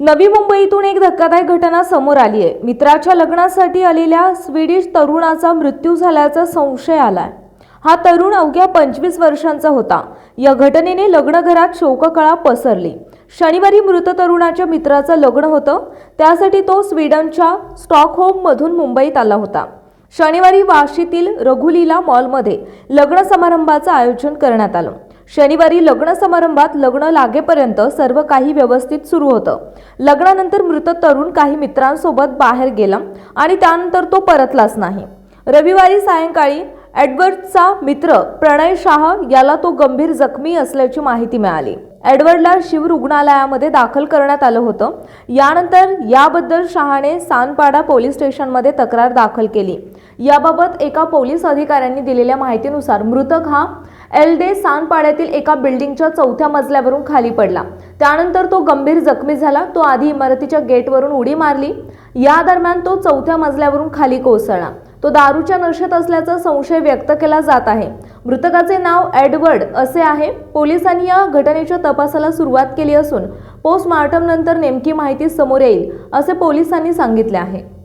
नवी मुंबईतून एक धक्कादायक घटना समोर आली आहे. मित्राच्या लग्नासाठी आलेल्या स्वीडिश तरुणाचा मृत्यू झाल्याचा संशय आलाय. हा तरुण अवघ्या पंचवीस वर्षांचा होता. या घटनेने लग्नघरात शोककळा पसरली. शनिवारी मृत तरुणाच्या मित्राचं लग्न होतं. त्यासाठी तो स्वीडनच्या स्टॉकहोममधून मुंबईत आला होता. शनिवारी वाशीतील रघुलीला मॉलमध्ये लग्न समारंभाचं आयोजन करण्यात आलं. शनिवारी लग्न समारंभात लग्न लागेपर्यंत सर्व काही व्यवस्थित सुरू होतं. लग्नानंतर मृत तरुण काही मित्रांसोबत बाहेर गेला आणि त्यानंतर तो परतलाच नाही. रविवारी सायंकाळी एडवर्डचा मित्र प्रणय शाह याला तो गंभीर जखमी असल्याची माहिती मिळाली. एडवर्डला शिव रुग्णालयामध्ये दाखल करण्यात आलं होतं. यानंतर याबद्दल शहाने सानपाडा पोलीस स्टेशनमध्ये तक्रार दाखल केली. याबाबत एका पोलीस अधिकाऱ्यांनी दिलेल्या माहितीनुसार मृतक हा एलडे सानपाड्यातील एका बिल्डिंगच्या चौथ्या मजल्यावरून खाली पडला. त्यानंतर तो गंभीर जखमी झाला. तो आधी इमारतीच्या गेटवरून उडी मारली. या दरम्यान तो चौथ्या मजल्यावरून खाली कोसळला. तो दारूच्या नशेत असल्याचा संशय व्यक्त केला जात आहे. मृतकाचे नाव एडवर्ड असे आहे. पोलिसांनी या घटनेच्या तपासाला सुरुवात केली असून पोस्टमार्टम नंतर नेमकी माहिती समोर येईल असे पोलिसांनी सांगितले आहे.